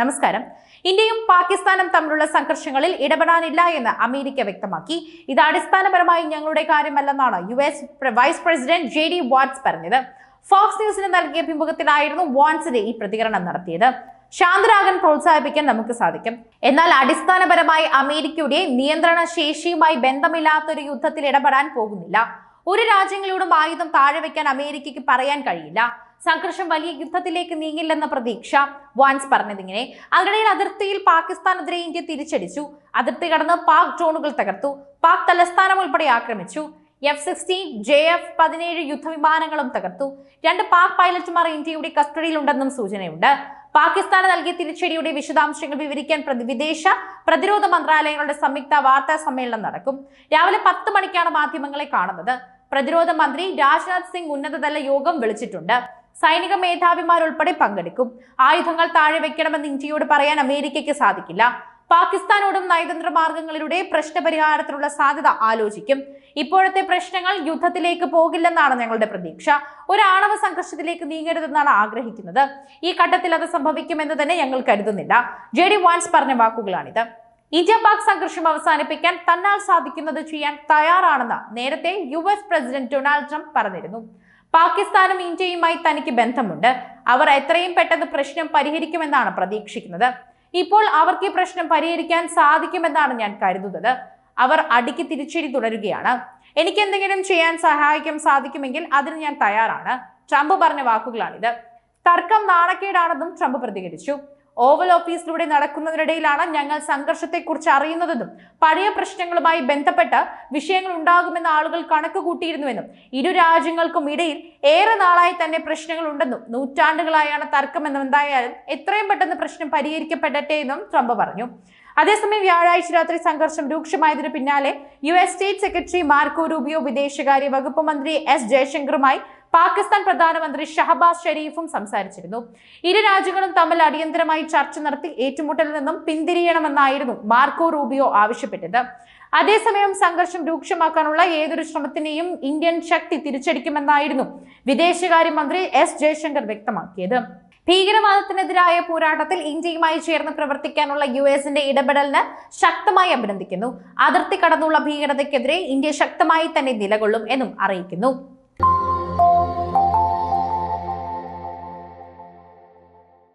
നമസ്കാരം. ഇന്ത്യയും പാകിസ്ഥാനും തമ്മിലുള്ള സംഘർഷങ്ങളിൽ ഇടപെടാനില്ല എന്ന് അമേരിക്ക വ്യക്തമാക്കി. ഇത് അടിസ്ഥാനപരമായി ഞങ്ങളുടെ കാര്യമല്ലെന്നാണ് U S vice president J D Vance പറഞ്ഞത്. ഫോക്സ് ന്യൂസിന് നൽകിയ അഭിമുഖത്തിലായിരുന്നു വാൻസിന്റെ ഈ പ്രതികരണം നടത്തിയത്. ശാന്തരാകാൻ പ്രോത്സാഹിപ്പിക്കാൻ നമുക്ക് സാധിക്കും. എന്നാൽ അടിസ്ഥാനപരമായി അമേരിക്കയുടെ നിയന്ത്രണ ശേഷിയുമായി ബന്ധമില്ലാത്തൊരു യുദ്ധത്തിൽ ഇടപെടാൻ പോകുന്നില്ല. ഒരു രാജ്യങ്ങളോടും ആയുധം താഴെ വയ്ക്കാൻ അമേരിക്കയ്ക്ക് പറയാൻ കഴിയില്ല. സംഘർഷം വലിയ യുദ്ധത്തിലേക്ക് നീങ്ങില്ലെന്ന പ്രതീക്ഷ വാൻസ് പറഞ്ഞതിങ്ങനെ. അതിനിടയിൽ അതിർത്തിയിൽ പാകിസ്ഥാനെതിരെ ഇന്ത്യ തിരിച്ചടിച്ചു. അതിർത്തി കടന്ന് പാക് ഡ്രോണുകൾ തകർത്തു. പാക് തലസ്ഥാനം ഉൾപ്പെടെ ആക്രമിച്ചു. എഫ് സിക്സ്റ്റീൻ ജെ എഫ് പതിനേഴ് യുദ്ധവിമാനങ്ങളും തകർത്തു. രണ്ട് പാക് പൈലറ്റുമാർ ഇന്ത്യയുടെ കസ്റ്റഡിയിലുണ്ടെന്നും സൂചനയുണ്ട്. പാകിസ്ഥാന് നൽകിയ തിരിച്ചടിയുടെ വിശദാംശങ്ങൾ വിവരിക്കാൻ വിദേശ പ്രതിരോധ മന്ത്രാലയങ്ങളുടെ സംയുക്ത വാർത്താ സമ്മേളനം നടക്കും. രാവിലെ പത്ത് മണിക്കാണ് മാധ്യമങ്ങളെ കാണുന്നത്. പ്രതിരോധ മന്ത്രി രാജ്നാഥ് സിംഗ് ഉന്നതതല യോഗം വിളിച്ചിട്ടുണ്ട്. സൈനിക മേധാവിമാരുൾപ്പെടെ പങ്കെടുക്കും. ആയുധങ്ങൾ താഴെ വെക്കണമെന്ന് ഇന്ത്യയോട് പറയാൻ അമേരിക്കയ്ക്ക് സാധിക്കില്ല. പാകിസ്ഥാനോടും നയതന്ത്ര മാർഗങ്ങളിലൂടെ പ്രശ്നപരിഹാരത്തിനുള്ള സാധ്യത ആലോചിക്കും. ഇപ്പോഴത്തെ പ്രശ്നങ്ങൾ യുദ്ധത്തിലേക്ക് പോകില്ലെന്നാണ് ഞങ്ങളുടെ പ്രതീക്ഷ. ഒരു ആണവ സംഘർഷത്തിലേക്ക് നീങ്ങരുതെന്നാണ് ആഗ്രഹിക്കുന്നത്. ഈ ഘട്ടത്തിൽ അത് സംഭവിക്കുമെന്ന് തന്നെ ഞങ്ങൾ കരുതുന്നില്ല. ജെ ഡി വാൻസ് പറഞ്ഞ വാക്കുകളാണിത്. ഇന്ത്യ പാക് സംഘർഷം അവസാനിപ്പിക്കാൻ തന്നാൽ സാധിക്കുന്നത് ചെയ്യാൻ തയ്യാറാണെന്ന് നേരത്തെ U S president Donald Trump പറഞ്ഞിരുന്നു. പാകിസ്ഥാനും ഇന്ത്യയുമായി തനിക്ക് ബന്ധമുണ്ട്. അവർ എത്രയും പെട്ടെന്ന് പ്രശ്നം പരിഹരിക്കുമെന്നാണ് പ്രതീക്ഷിക്കുന്നത്. ഇപ്പോൾ അവർക്ക് ഈ പ്രശ്നം പരിഹരിക്കാൻ സാധിക്കുമെന്നാണ് ഞാൻ കരുതുന്നത്. അവർ അടിക്ക് തിരിച്ചടി തുടരുകയാണ്. എനിക്ക് എന്തെങ്കിലും ചെയ്യാൻ സഹായിക്കാൻ സാധിക്കുമെങ്കിൽ അതിന് ഞാൻ തയ്യാറാണ്. ട്രംപ് പറഞ്ഞ വാക്കുകളാണിത്. തർക്കം നാണക്കേടാണെന്നും ട്രംപ് പ്രതികരിച്ചു. ഓവൽ ഓഫീസിലൂടെ നടക്കുന്നതിനിടയിലാണ് ഞങ്ങൾ സംഘർഷത്തെക്കുറിച്ച് അറിയുന്നതെന്നും പഴയ പ്രശ്നങ്ങളുമായി ബന്ധപ്പെട്ട് വിഷയങ്ങൾ ഉണ്ടാകുമെന്ന് ആളുകൾ കണക്ക് കൂട്ടിയിരുന്നുവെന്നും ഇരു രാജ്യങ്ങൾക്കും ഇടയിൽ ഏറെ നാളായി തന്നെ പ്രശ്നങ്ങൾ ഉണ്ടെന്നും നൂറ്റാണ്ടുകളായാണ് തർക്കമെന്നും എന്തായാലും എത്രയും പെട്ടെന്ന് പ്രശ്നം പരിഹരിക്കപ്പെടട്ടെ എന്നും ട്രംപ് പറഞ്ഞു. അതേസമയം വ്യാഴാഴ്ച രാത്രി സംഘർഷം രൂക്ഷമായതിനു പിന്നാലെ U S state secretary Marco Rubio വിദേശകാര്യ വകുപ്പ് മന്ത്രി എസ് ജയശങ്കറുമായി പാകിസ്ഥാൻ പ്രധാനമന്ത്രി ഷഹബാസ് ഷെരീഫും സംസാരിച്ചിരുന്നു. ഇരു രാജ്യങ്ങളും തമ്മിൽ അടിയന്തരമായി ചർച്ച നടത്തി ഏറ്റുമുട്ടലിൽ നിന്നും പിന്തിരിയണമെന്നായിരുന്നു മാർക്കോ റൂബിയോ ആവശ്യപ്പെട്ടത്. അതേസമയം സംഘർഷം രൂക്ഷമാക്കാനുള്ള ഏതൊരു ശ്രമത്തിനെയും ഇന്ത്യൻ ശക്തി തിരിച്ചടിക്കുമെന്നായിരുന്നു വിദേശകാര്യമന്ത്രി എസ് ജയശങ്കർ വ്യക്തമാക്കിയത്. ഭീകരവാദത്തിനെതിരായ പോരാട്ടത്തിൽ ഇന്ത്യയുമായി ചേർന്ന് പ്രവർത്തിക്കാനുള്ള യു എസിന്റെ ഇടപെടലിന് ശക്തമായി അഭിനന്ദിക്കുന്നു. അതിർത്തി കടന്നുള്ള ഭീകരതയ്ക്കെതിരെ ഇന്ത്യ ശക്തമായി തന്നെ നിലകൊള്ളും എന്നും അറിയിക്കുന്നു.